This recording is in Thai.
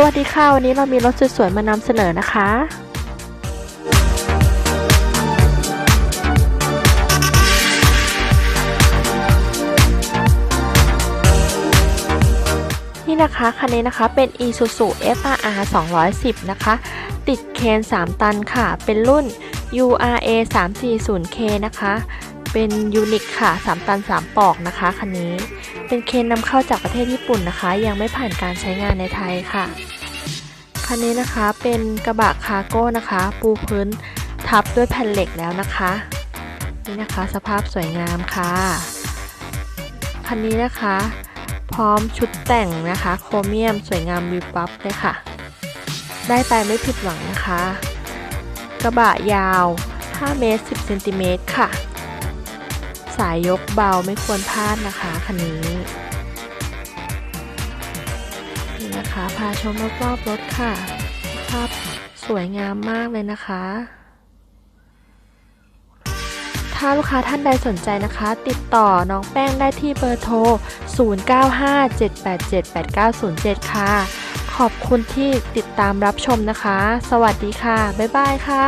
สวัสดีค่ะ วันนี้เรามีรถสวยๆมานำเสนอนะคะ นี่นะคะ คันนี้นะคะเป็น Isuzu FRR 210 นะคะ ติดเคน 3 ตันค่ะ เป็นรุ่น URA 340K นะคะ เป็นยูนิคค่ะ 3 ตัน 3 ปอกนะคะคันนี้ เป็นเคนนำเข้าจากประเทศญี่ปุ่นนะคะ ยังไม่ผ่านการใช้งานในไทยค่ะ คันนี้นะคะเป็นกระบะคาร์โก้นะคะ ปูพื้นทับด้วยแผ่นเหล็กแล้วนะคะ นี่นะคะสภาพสวยงามค่ะ คันนี้นะคะ พร้อมชุดแต่งนะคะ โครเมียมสวยงามวิบวับเลยค่ะ ได้ไปไม่ผิดหวังนะคะ กระบะยาว5เมตร10เซนติเมตรค่ะ สายยกเบาไม่ควรพลาดนะคะคันนี้นี่นะคะพาชมรอบๆรถค่ะ ภาพสวยงามมากเลยนะคะ ถ้าลูกค้าท่านใดสนใจนะคะ ติดต่อน้องแป้งได้ที่เบอร์โทร 0957878907 ค่ะ ขอบคุณที่ติดตามรับชมนะคะ สวัสดีค่ะ บ๊ายบายค่ะ